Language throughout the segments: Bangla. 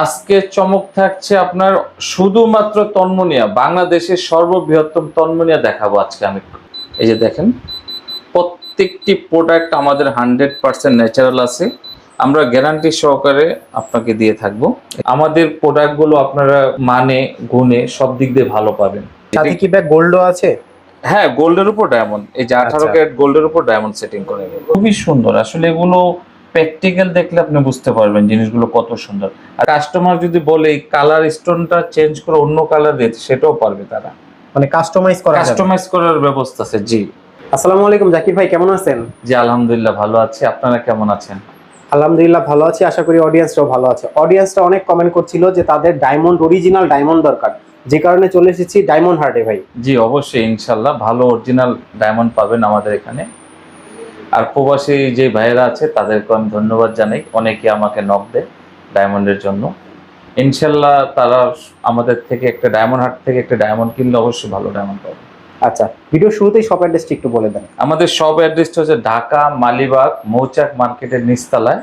আজকে চমক থাকছে আপনার শুধুমাত্র তন্মনিয়া বাংলাদেশের সর্ববৃহত্তম তন্মনিয়া দেখাবো আজকে আমি। এই যে দেখেন প্রত্যেকটি প্রোডাক্ট আমাদের হান্ড্রেড পার্সেন্ট ন্যাচারাল আছে। আমরা গ্যারান্টি সহকারে আপনাকে দিয়ে থাকব। আমাদের প্রোডাক্টগুলো আপনারা মানে গুণে সব দিক দিয়ে ভালো পাবেন। সাথে কি ব্যাগ গোল্ডও আছে? হ্যাঁ গোল্ডের উপর ডায়মন্ড এই যে আঠারো আচ্ছা। ক্যারেট গোল্ডের উপর ডায়মন্ড সেটিং করে। খুবই সুন্দর। আসলে এগুলো প্র্যাকটিক্যাল দেখলে আপনি বুঝতে পারবেন জিনিসগুলো কত সুন্দর। আর কাস্টমার যদি বলে কালার স্টোনটা চেঞ্জ করে অন্য কালার দিতে সেটাও পারবে তারা। মানে কাস্টমাইজ করা কাস্টমাইজ করার ব্যবস্থা আছে জি। আসসালামু আলাইকুম জাকির ভাই কেমন আছেন? জি আলহামদুলিল্লাহ ভালো আছি। আপনারা কেমন আছেন? আলহামদুলিল্লাহ ভালো আছি। আশা করি অডিয়েন্সরাও ভালো আছে। অডিয়েন্সটা অনেক কমেন্ট করছিল যে তাদের ডায়মন্ড অরিজিনাল ডায়মন্ড দরকার। যে কারণে চলে এসেছি ডায়মন্ড হার্টে ভাই। জি অবশ্যই ইনশাল্লাহ। ভালো অরিজিনাল ডায়মন্ড পাবেন আমাদের এখানে। আর প্রবাসী যে ভাইয়েরা আছে তাদেরকে আমি ধন্যবাদ জানাই। অনেকে আমাকে নক দেয় ডায়মন্ডের জন্য। ইনশাল্লাহ তারা আমাদের থেকে একটা ডায়মন্ড হাট থেকে একটা ডায়মন্ড কিনলে অবশ্যই ভালো ডায়মন্ড পাবে। আচ্ছা ভিডিও শুরুতেই শপ অ্যাড্রেসটি একটু বলে দেন। আমাদের সব অ্যাড্রেসটা হচ্ছে ঢাকা মালিবাগ মৌচাক মার্কেটের নিচতলায়।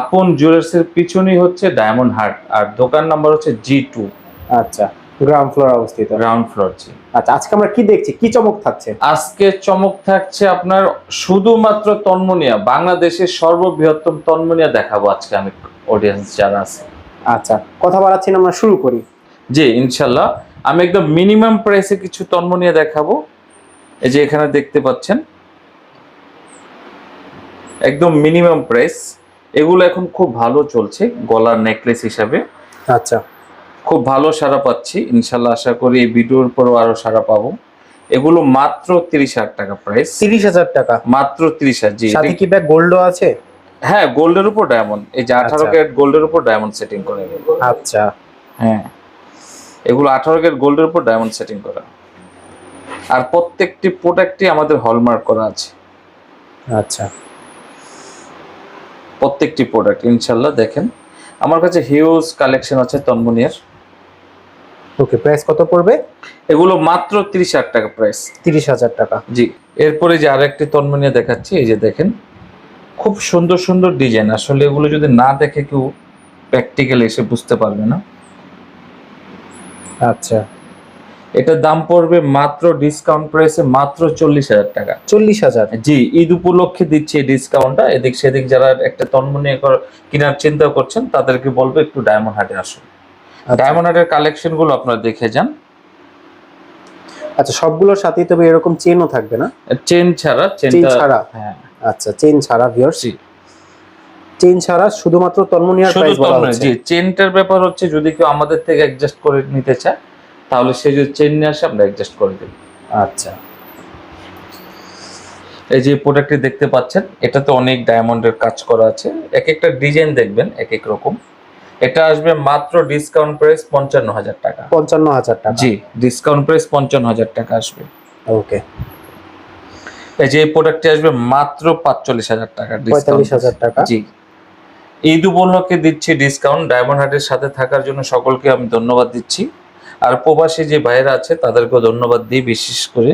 আপন জুয়েলার্সের পিছনেই হচ্ছে ডায়মন্ড হাট আর দোকান নাম্বার হচ্ছে জি টু আচ্ছা। গ্রাউন্ড ফ্লোর অবস্থিত। গ্রাউন্ড ফ্লোর জি। আচ্ছা আজকে আমরা কি দেখছি? কি চমক থাকছে? আজকে চমক থাকছে আপনার শুধুমাত্র তন্মনিয়া বাংলাদেশের সর্ববৃহত্তম তন্মনিয়া দেখাবো আজকে আমি অডিয়েন্স যারা আছে। আচ্ছা কথা বাড়াচ্ছি না আমরা শুরু করি। জি ইনশাল্লাহ। আমি একদম মিনিমাম প্রাইসে কিছু তন্মনিয়া দেখাবো। এই যে এখানে দেখতে পাচ্ছেন। একদম মিনিমাম প্রাইস এগুলো এখন খুব ভালো চলছে গলার নেকলেস হিসাবে। আচ্ছা। খুব ভালো সারা পাচ্ছি। ইনশাল্লাহ আশা করি এই ভিডিওর পরেও আরও সারা পাবো। এগুলো মাত্র তিরিশ হাজার টাকা প্রাইস তিরিশ হাজার টাকা? মাত্র তিরিশ হাজার জি সাথে কি ব্যাগ গোল্ডও আছে? হ্যাঁ গোল্ডের উপর ডায়মন্ড এই যে আঠারো আচ্ছা। ক্যারেট গোল্ডের উপর ডায়মন্ড সেটিং করে আচ্ছা। হ্যাঁ। এগুলো আঠারো ক্যারেট গোল্ডের উপর ডায়মন্ড সেটিং করা। আর প্রত্যেকটি প্রোডাক্টই আমাদের হলমার্ক করা আছে। আচ্ছা। প্রত্যেকটি প্রোডাক্ট ইনশাল্লাহ দেখেন। আমার কাছে হিউজ কালেকশন আছে তন্মনিয়ার। ওকে প্রাইস কত পড়বে? এগুলো মাত্র তিরিশ হাজার টাকা প্রাইস তিরিশ হাজার টাকা। জি এরপরে যে আরেকটি তন্মনিয়া দেখাচ্ছি এই যে দেখেন খুব সুন্দর সুন্দর ডিজাইন আসলে এগুলো যদি না দেখে কেউ প্র্যাকটিক্যালি এসে বুঝতে পারবে না। আচ্ছা। এটার দাম পড়বে মাত্র ডিসকাউন্ট প্রাইসে মাত্র চল্লিশ হাজার টাকা। চল্লিশ হাজার? জি ঈদ উপলক্ষে দিচ্ছে এই ডিসকাউন্টটা এদিক সেদিক যারা একটা তন্মনীয় কেনার চিন্তা করছেন তাদেরকে বলব একটু ডায়মন্ড হাটে আসুন। ডায়মন্ড হাটের কালেকশনগুলো আপনারা দেখে যান। আচ্ছা সবগুলোর সাথেই তবে এরকম চেনও থাকবে না? চেন ছাড়া চেন ছাড়া? হ্যাঁ। আচ্ছা চেন ছাড়া ভিউয়ার্স চেন ছাড়া শুধুমাত্র তন্মনিয়ার প্রাইস বলা হচ্ছে? জি চেনটার ব্যাপার হচ্ছে যদি কেউ আমাদের থেকে অ্যাডজাস্ট করে নিতে চায় তাহলে সে যদি চেন নিয়ে আসে আমরা অ্যাডজাস্ট করে দেব। আচ্ছা। এই যে প্রোডাক্টটি দেখতে পাচ্ছেন এটাতে অনেক ডায়মন্ডের কাজ করা আছে। এক একটা ডিজাইন দেখবেন এক এক রকম। এটা আসবে মাত্র ডিসকাউন্ট প্রাইস পঞ্চান্ন হাজার টাকা। পঞ্চান্ন হাজার টাকা। জি ডিসকাউন্ট প্রাইস পঞ্চান্ন হাজার টাকা আসবে। ওকে। এই যে এই প্রোডাক্টটি আসবে মাত্র পাঁচচল্লিশ হাজার টাকা পঁয়তাল্লিশ হাজার টাকা। জি। ঈদ উপলক্ষে দিচ্ছি ডিসকাউন্ট ডায়মন্ড হাটের সাথে থাকার জন্য সকলকে আমি ধন্যবাদ দিচ্ছি। আর প্রবাসী যে ভাইয়েরা আছে তাদেরকেও ধন্যবাদ দিই বিশেষ করে।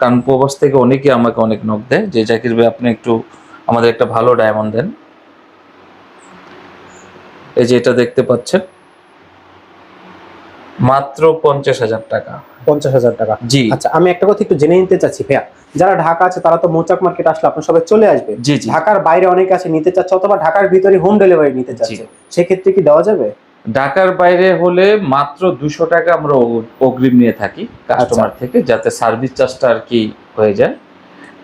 কারণ প্রবাস থেকে অনেকে আমাকে অনেক নক দেয়। যে জাকির ভাই আপনি একটু আমাদের একটা ভালো ডায়মন্ড দেন। এই যে এটা দেখতে পাচ্ছেন মাত্র পঞ্চাশ হাজার টাকা। পঞ্চাশ হাজার টাকা। জি। আচ্ছা আমি একটা কথা একটু জেনে নিতে চাচ্ছি ভাইয়া। যারা ঢাকা আছে তারা তো মৌচাক মার্কেট আসলে আপনার সবাই চলে আসবে। জি ঢাকার বাইরে অনেকে আছে নিতে চাচ্ছে অথবা ঢাকার ভিতরে হোম ডেলিভারি নিতে চাচ্ছে। সেক্ষেত্রে কি দেওয়া যাবে? ঢাকার বাইরে হলে মাত্র দুশো টাকা আমরা অগ্রিম নিয়ে থাকি কাস্টমার থেকে যাতে সার্ভিস চার্জটা আর কি হয়ে যায়।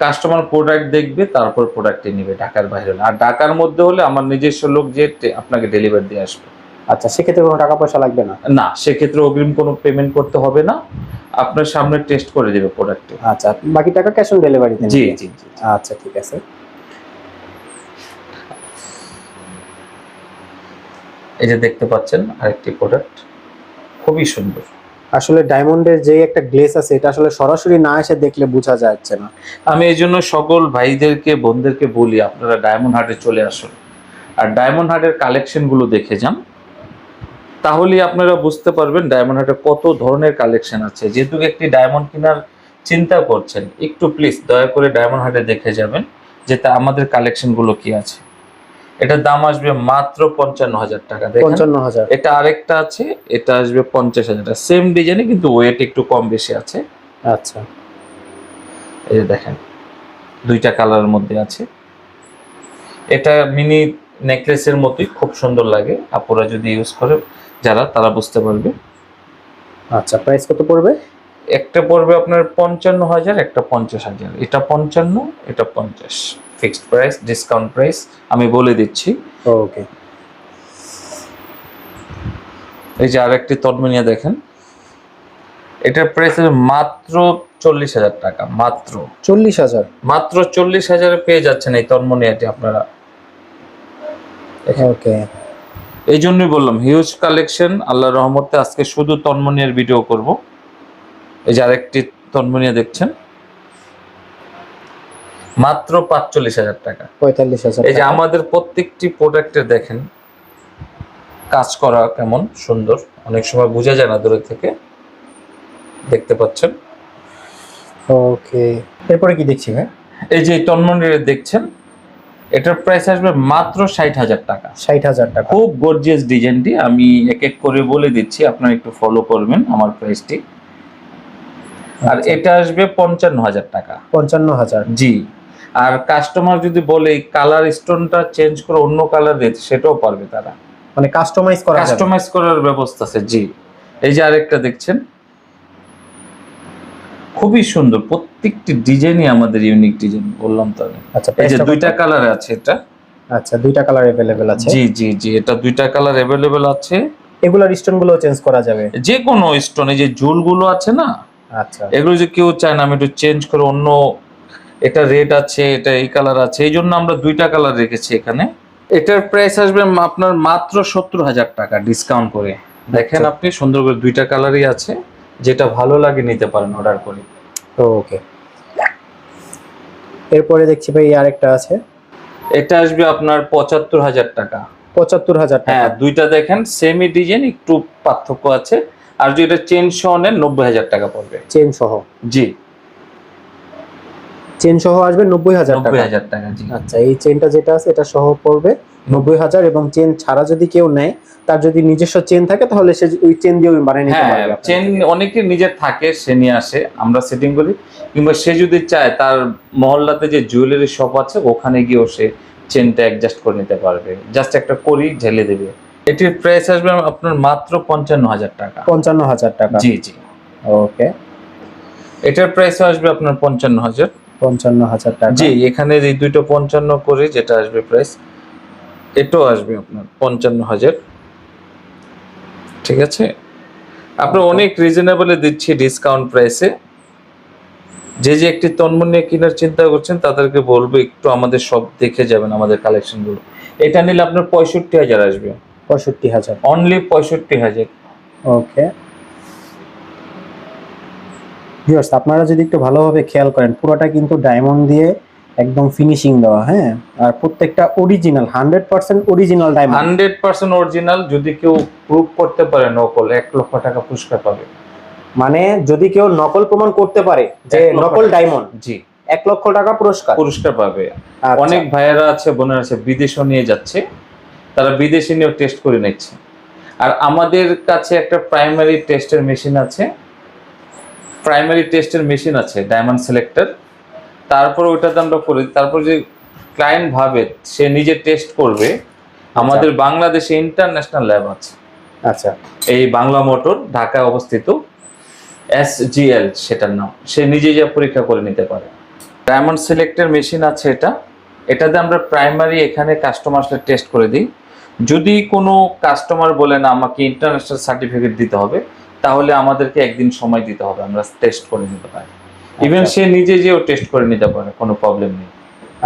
কাস্টমার প্রোডাক্ট দেখবে তারপর প্রোডাক্টটি নেবে ঢাকার বাইরে হলে। আর ঢাকার মধ্যে হলে আমার নিজস্ব লোক যে আপনাকে ডেলিভারি দিয়ে আসবে। আচ্ছা সেক্ষেত্রে কোনো টাকা পয়সা লাগবে না? না সেক্ষেত্রে অগ্রিম কোনো পেমেন্ট করতে হবে না। আপনার সামনে টেস্ট করে দেবে প্রোডাক্টটি আচ্ছা বাকি টাকা ক্যাশ অন ডেলিভারি জি জি জি আচ্ছা ঠিক আছে। এই যে দেখতে পাচ্ছেন আরেকটি প্রোডাক্ট খুবই সুন্দর। আসলে ডায়মন্ডের যে একটা গ্লেস আছে, এটা আসলে সরাসরি না এসে দেখলে বোঝা যাচ্ছে না। আমি এই জন্য সকল ভাইদেরকে, বোনদেরকে বলি, আপনারা ডায়মন্ড হাটে চলে আসুন। আর ডায়মন্ড হাটের কালেকশনগুলো দেখে যান। তাহলেই আপনারা বুঝতে পারবেন ডায়মন্ড হাটে কত ধরনের কালেকশন আছে। যেহেতু একটি ডায়মন্ড কেনার চিন্তা করছেন, একটু প্লিজ দয়া করে ডায়মন্ড হাটে দেখে যাবেন যে তা আমাদের কালেকশনগুলো কি আছে। এটার দাম আসবে মাত্র পঞ্চান্ন হাজার টাকা পঞ্চান্ন হাজার। এটা আরেকটা আছে এটা আসবে পঞ্চাশ হাজার টাকা। সেম ডিজাইনে কিন্তু ওয়েট একটু কম বেশি আছে। আচ্ছা। এই যে দেখেন দুইটা কালারের মধ্যে আছে। এটা মিনি নেকলেসের মতোই খুব সুন্দর লাগে। আপুরা যদি ইউজ করে যারা তারা বুঝতে পারবে। আচ্ছা প্রাইস কত পড়বে? একটা পড়বে আপনার পঞ্চান্ন হাজার একটা পঞ্চাশ হাজার। এটা পঞ্চান্ন এটা পঞ্চাশ। ফিক্সড প্রাইস ডিসকাউন্ট প্রাইস আমি বলে দিচ্ছি। ওকে এই যে আরেকটি তন্মনিয়া দেখেন। এটার প্রাইস মাত্র চল্লিশ হাজার টাকা মাত্র। চল্লিশ হাজার? মাত্র চল্লিশ হাজারে পেয়ে যাচ্ছেন এই তন্মনিয়াটি আপনারা। ওকে এই জন্যই বললাম হিউজ কালেকশন আল্লাহ রহমতে আজকে শুধু তন্মনিয়ার ভিডিও করব। এই যে আরেকটি তন্মনিয়া দেখছেন। মাত্র পাঁচচল্লিশ হাজার টাকা। পঁয়তাল্লিশ হাজার এই যে আমাদের প্রত্যেকটি প্রোডাক্টের দেখেন কাজ করা কেমন সুন্দর। অনেক সময় বোঝা যায় না দূরে থেকে। দেখতে পাচ্ছেন? ওকে। এরপরে কি দেখছি ভাই? এই যে তন্মনির দেখছেন এটার প্রাইস আসবে মাত্র ষাট হাজার টাকা। ষাট হাজার টাকা। খুব গর্জিয়াস ডিজাইনটি আমি এক এক করে বলে দিচ্ছি আপনারা একটু ফলো করবেন আমার প্রাইসটি আর আচ্ছা। এটা আসবে পঞ্চান্ন হাজার টাকা। পঞ্চান্ন হাজার। জি। আর কাস্টমার যদি বলে কালার স্টোনটা চেঞ্জ করে অন্য কালার দিতে সেটাও পারবে তারা মানে কাস্টমাইজ করা যাবে কাস্টমাইজ করার ব্যবস্থা আছে জি এই যে আরেকটা দেখছেন খুবই সুন্দর প্রত্যেকটি ডিজাইনই আমাদের ইউনিক ডিজাইন বললাম তো আমি আচ্ছা এই যে price টা দুইটা কত? কালার আছে এটা আচ্ছা দুইটা কালার अवेलेबल আছে জি জি জি এটা দুইটা কালার অ্যাভেলেবেল আছে এগুলার স্টোন গুলো চেঞ্জ করা যাবে যে কোনো স্টোন এই যে জুলগুলো আছে না আচ্ছা এগুলো যে কেউ চায় না আমি একটু চেঞ্জ করে অন্য এটা রেড আছে এটা এই কালার আছে এই জন্য আমরা দুইটা কালার রেখেছি এখানে। এটার প্রাইস আসবে আপনার মাত্র সত্তর হাজার টাকা ডিসকাউন্ট করে। দেখেন। আপনি সুন্দর করে দুইটা কালারই আছে যেটা ভালো লাগে নিতে পারেন অর্ডার করে। ওকে এরপরে দেখছি ভাই আরেকটা আছে। এটা আসবে আপনার পঁচাত্তর হাজার টাকা। পঁচাত্তর হাজার হ্যাঁ দুইটা দেখেন সেমি ডিজাইন একটু পার্থক্য আছে। আর যদি এটা চেন সহ নেন নব্বই হাজার টাকা পড়বে। চেন সহ। জি। চেন সহ আসবে নব্বই হাজার নব্বই টাকা হাজার টাকা জি। আচ্ছা এই চেনটা যেটা আছে এটা সহ পড়বে নব্বই হাজার এবং চেন ছাড়া যদি কেউ নেয় তার যদি নিজস্ব চেন থাকে তাহলে সে ওই চেন দিয়ে বানিয়ে নিতে হ্যাঁ পারবে চেন। অনেকে নিজের থাকে সে নিয়ে আসে আমরা সেটিং করি। কিংবা সে যদি চায় তার মহল্লাতে যে জুয়েলারি শপ আছে ওখানে গিয়েও সে চেনটা অ্যাডজাস্ট করে নিতে পারবে। জাস্ট একটা করি ঢেলে দেবে। এটির প্রাইস আসবে আপনার মাত্র পঞ্চান্ন হাজার টাকা। পঞ্চান্ন হাজার টাকা। জি জি। ওকে এটার প্রাইস আসবে আপনার পঞ্চান্ন হাজার। পঞ্চান্ন হাজার টাকা। জি এখানে এই দুইটা পঞ্চান্ন করে যেটা আসবে প্রাইস এটাও আসবে আপনার পঞ্চান্ন হাজার। ঠিক আছে? আপনার অনেক রিজনেবলে দিচ্ছি ডিসকাউন্ট প্রাইসে যে যে একটি তন্মন্য কেনার চিন্তা করছেন তাদেরকে বলব একটু আমাদের সব দেখে যাবেন আমাদের কালেকশনগুলো এটা নিলে আপনার পঁয়ষট্টি হাজার আসবে। পঁয়ষট্টি হাজার। অনলি পঁয়ষট্টি হাজার। ওকে ভিউয়ার্স আপনারা যদি একটু ভালোভাবে খেয়াল করেন পুরোটা কিন্তু ডায়মন্ড দিয়ে একদম ফিনিশিং দেওয়া হ্যাঁ? আর প্রত্যেকটা original hundred percent original diamond hundred percent original যদি কেউ প্রুভ করতে পারে নকল এক লক্ষ টাকা পুরস্কার পাবে। মানে যদি কেউ নকল প্রমাণ করতে পারে যে নকল ডায়মন্ড জি। এক লক্ষ টাকা পুরস্কার। পুরস্কার পাবে। আচ্ছা। অনেক ভাইয়েরা আছে বোনেরা আছে বিদেশও নিয়ে যাচ্ছে। তারা বিদেশে নিয়েও টেস্ট করে নিচ্ছে। আর আমাদের কাছে একটা প্রাইমারি টেস্টের মেশিন আছে। প্রাইমারি টেস্টের মেশিন আছে ডায়মন্ড সিলেক্টর তারপর ওইটাতে আমরা করি তারপর যে ক্লায়েন্ট ভাবে সে নিজে টেস্ট করবে। আমাদের বাংলাদেশে ইন্টারন্যাশনাল ল্যাব আছে। আচ্ছা। এই বাংলা মোটর ঢাকায় অবস্থিত এস এসজিএল সেটার নাম। সে নিজে যা পরীক্ষা করে নিতে পারে। ডায়মন্ড সিলেক্টের মেশিন আছে এটা। এটাতে আমরা প্রাইমারি এখানে কাস্টমার টেস্ট করে দিই। যদি কোনো কাস্টমার বলে না আমাকে ইন্টারন্যাশনাল সার্টিফিকেট দিতে হবে তাহলে আমাদেরকে একদিন সময় দিতে হবে আমরা টেস্ট করে নিতে পারি। ইভেন আচ্ছা। সে নিজে যেও টেস্ট করে নিতে পারে কোনো প্রবলেম নেই।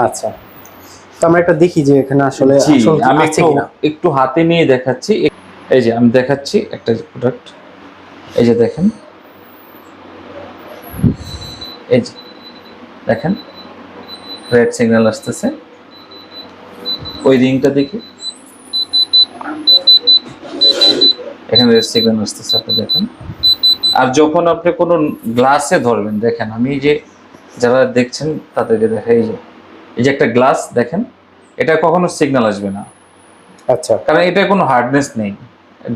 আচ্ছা। তো আমরা একটা দেখি যে এখানে আসলে আমি একটু একটু হাতে নিয়ে দেখাচ্ছি। এই যে আমি দেখাচ্ছি একটা প্রোডাক্ট এই যে দেখেন। এই যে দেখেন। রেড সিগন্যাল আসতেছে। ওই রিংটা দেখি। এখানে রেড সিগন্যাল আসতেছে আপনি দেখেন। আর যখন আপনি কোনো গ্লাসে ধরবেন দেখেন আমি এই যে যারা দেখছেন তাদেরকে দেখা এই যে এই যে একটা গ্লাস দেখেন এটা কখনো সিগন্যাল আসবে না। আচ্ছা। কারণ এটা কোনো হার্ডনেস নেই।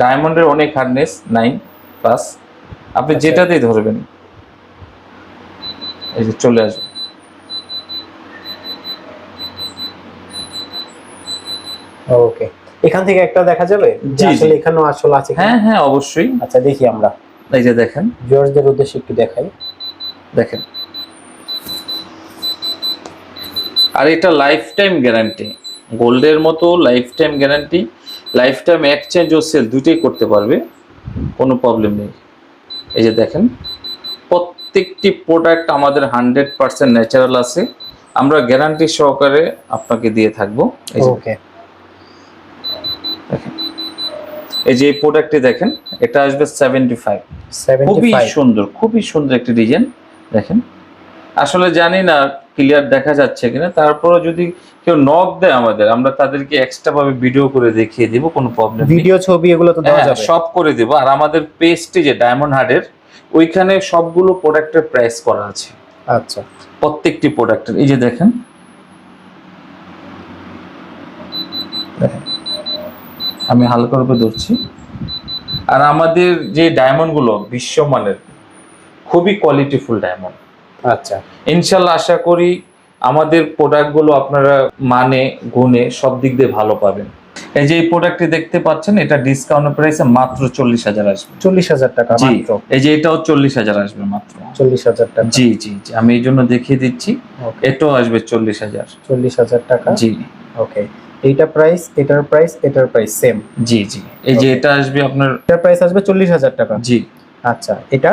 ডায়মন্ডের অনেক হার্ডনেস নাই প্লাস আপনি আচ্ছা। যেটাতেই ধরবেন এই যে চলে আসবে। ওকে এখান থেকে একটা দেখা যাবে। আসলে এখানেও আসল আছে হ্যাঁ হ্যাঁ অবশ্যই। আচ্ছা দেখি আমরা। এই যে দেখেন। ভিউয়ার্সদের উদ্দেশ্যে একটু দেখাই। দেখেন। আর এটা লাইফ টাইম গ্যারান্টি গোল্ডের মতো life time guarantee life time exchange ও সেল দুটোই করতে পারবে। কোনো প্রবলেম নেই। এই যে দেখেন। প্রত্যেকটি প্রোডাক্ট আমাদের হান্ড্রেড পার্সেন্ট ন্যাচারাল আছে। আমরা গ্যারান্টি সহকারে আপনাকে দিয়ে থাকব। এই এই যে প্রোডাক্টটি দেখেন এটা আসবে সেভেন্টি ফাইভ খুবই সুন্দর খুবই সুন্দর একটি ডিজাইন দেখেন। আসলে জানি না ক্লিয়ার দেখা যাচ্ছে কিনা তারপরে যদি কেউ নক দেয় আমাদের আমরা তাদেরকে এক্সট্রা ভাবে ভিডিও করে দেখিয়ে দিব কোনো প্রবলেম ভিডিও ছবি এগুলো তো দেওয়া হ্যাঁ, যাবে। সব করে দেব আর আমাদের পেজটি যে ডায়মন্ড হার্টের ওইখানে সবগুলো প্রোডাক্টের প্রাইস করা আছে। আচ্ছা। প্রত্যেকটি প্রোডাক্টের এই যে দেখেন। দেখেন। আমি হালকা রূপে ধরছি। আর আমাদের যে ডায়মন্ডগুলো বিশ্বমানের খুবই কোয়ালিটিফুল ডায়মন্ড আচ্ছা। ইনশাল্লাহ আশা করি আমাদের প্রোডাক্টগুলো আপনারা মানে গুণে সব দিক দিয়ে ভালো পাবেন। এই যে এই প্রোডাক্টটি দেখতে পাচ্ছেন এটা ডিসকাউন্ট প্রাইসে মাত্র চল্লিশ হাজার আসবে। চল্লিশ হাজার টাকা মাত্র? এই যে এটাও চল্লিশ হাজার আসবে মাত্র। চল্লিশ হাজার টাকা। জি জি জি আমি এই জন্য দেখিয়ে দিচ্ছি। এটাও আসবে চল্লিশ হাজার। চল্লিশ হাজার টাকা? জি। ওকে এইটা প্রাইস এটার প্রাইস এটার প্রাইস সেম জি জি। এই যে এটা আসবে আপনার এটার প্রাইস আসবে চল্লিশ হাজার টাকা। জি। আচ্ছা এটা?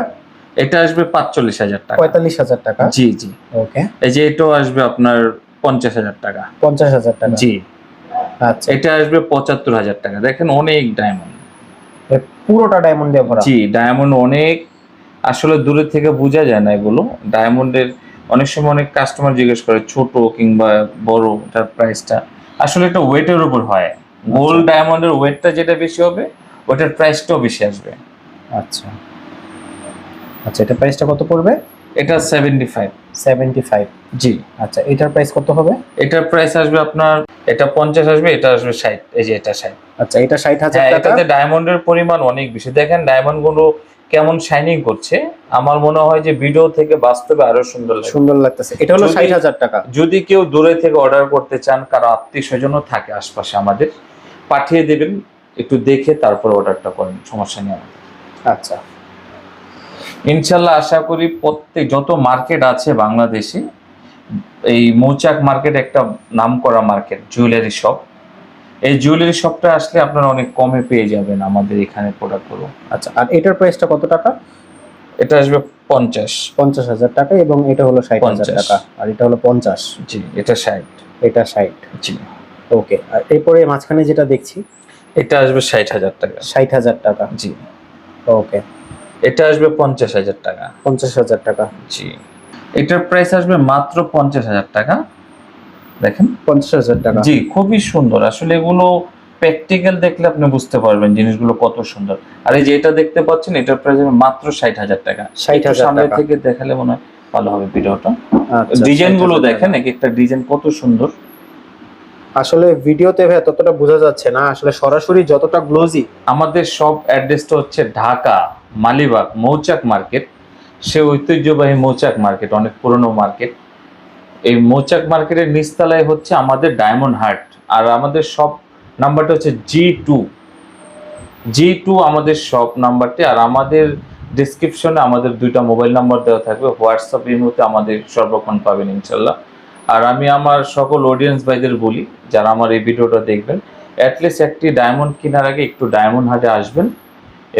এটা আসবে পাঁচচল্লিশ হাজার টাকা। পঁয়তাল্লিশ হাজার টাকা? জি জি। ওকে এই যে এটাও আসবে আপনার পঞ্চাশ হাজার টাকা। পঞ্চাশ হাজার টাকা। জি। আচ্ছা। এটা আসবে পঁচাত্তর হাজার টাকা। দেখেন অনেক ডায়মন্ড পুরোটা ডায়মন্ড দিয়ে ভরা। জি ডায়মন্ড অনেক আসলে দূরে থেকে বোঝা যায় না এগুলো। ডায়মন্ডের অনেক সময় অনেক কাস্টমার জিজ্ঞেস করে ছোট কিংবা বড় তার প্রাইসটা আসলে একটা ওয়েটের উপর হয়। গোল্ড ডায়মন্ডের ওয়েটটা যেটা বেশি হবে ওটার প্রাইসটাও বেশি আসবে। আচ্ছা। আচ্ছা এটা প্রাইসটা কত পড়বে? এটা সেভেন্টি ফাইভ সেভেন্টি ফাইভ জি। আচ্ছা এটার প্রাইস কত হবে? এটার প্রাইস আসবে আপনার এটা পঞ্চাশ আসবে এটা আসবে ষাট এই যে এটা ষাট। আচ্ছা এটা ষাট হাজার হ্যাঁ টাকা। এটাতে ডায়মন্ডের পরিমাণ অনেক বেশি। দেখেন ডায়মন্ডগুলো কেমন শাইনিং করছে আমার মনে হয় যে ভিডিও থেকে বাস্তবে আরও সুন্দর সুন্দর লাগতেছে। এটা হলো ষাট হাজার টাকা। যদি কেউ দূরে থেকে অর্ডার করতে চান কারও আত্মীয় স্বজনও থাকে আশপাশে আমাদের পাঠিয়ে দেবেন একটু দেখে তারপর অর্ডারটা করেন সমস্যা নেই আমাদের। আচ্ছা। ইনশাল্লাহ আশা করি প্রত্যেক যত মার্কেট আছে বাংলাদেশে এই মৌচাক মার্কেট একটা নাম করা মার্কেট জুয়েলারি শপ এই জুয়েলারি শপটা আসলে আপনারা অনেক কমে পেয়ে যাবেন আমাদের এখানে প্রোডাক্টগুলো আচ্ছা আর এটার প্রাইসটা কত টাকা? এটা আসবে পঞ্চাশ। পঞ্চাশ হাজার টাকা এবং এটা হলো ষাট হাজার টাকা আর এটা হলো পঞ্চাশ। জি এটা ষাট। এটা ষাট। জি। ওকে আর এরপরে মাঝখানে যেটা দেখছি এটা আসবে ষাট হাজার টাকা। ষাট হাজার টাকা। জি। ওকে। এটা আসবে পঞ্চাশ হাজার টাকা। পঞ্চাশ হাজার টাকা। জি। এটার প্রাইস আসবে মাত্র পঞ্চাশ হাজার টাকা। দেখেন? পঞ্চাশ হাজার টাকা। জি খুবই সুন্দর। আসলে এগুলো প্র্যাকটিক্যাল দেখলে আপনি বুঝতে পারবেন জিনিসগুলো কত সুন্দর। আর এই যে এটা দেখতে পাচ্ছেন এটার প্রাইস মাত্র ষাট হাজার টাকা। 60,000 একটু সামনে থেকে দেখালে মনে হয় ভালো হবে ভিডিওটা। আচ্ছা, ডিজাইনগুলো দেখেন এক একটা ডিজাইন কত সুন্দর। আসলে ভিডিওতে ভাই ততটা বোঝা যাচ্ছে না। আসলে সরাসরি যতটা গ্লোজি আমাদের সব অ্যাড্রেসটা হচ্ছে ঢাকা মালিবাগ মৌচাক মার্কেট। সে ঐতিহ্যবাহী মৌচাক মার্কেট অনেক পুরনো মার্কেট। এই মৌচাক মার্কেটের নিচতলায় হচ্ছে আমাদের ডায়মন্ড হার্ট আর আমাদের সব নাম্বারটা হচ্ছে জি টু। জি টু আমাদের সব নাম্বারটি, আর আমাদের ডিসক্রিপশনে আমাদের দুইটা মোবাইল নাম্বার দেওয়া থাকবে। হোয়াটসঅ্যাপ এই মুহূর্তে আমাদের সর্বক্ষণ পাবেন ইনশাল্লাহ। আর আমি আমার সকল অডিয়েন্স ভাইদের বলি, যারা আমার এই ভিডিওটা দেখবেন অ্যাটলিস্ট একটি ডায়মন্ড কেনার আগে একটু ডায়মন্ড হাটে আসবেন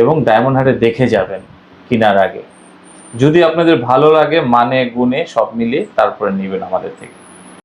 এবং ডায়মন্ড হাটে দেখে যাবেন কেনার আগে। যদি আপনাদের ভালো লাগে মানে গুণে সব মিলিয়ে তারপরে নেবেন আমাদের থেকে।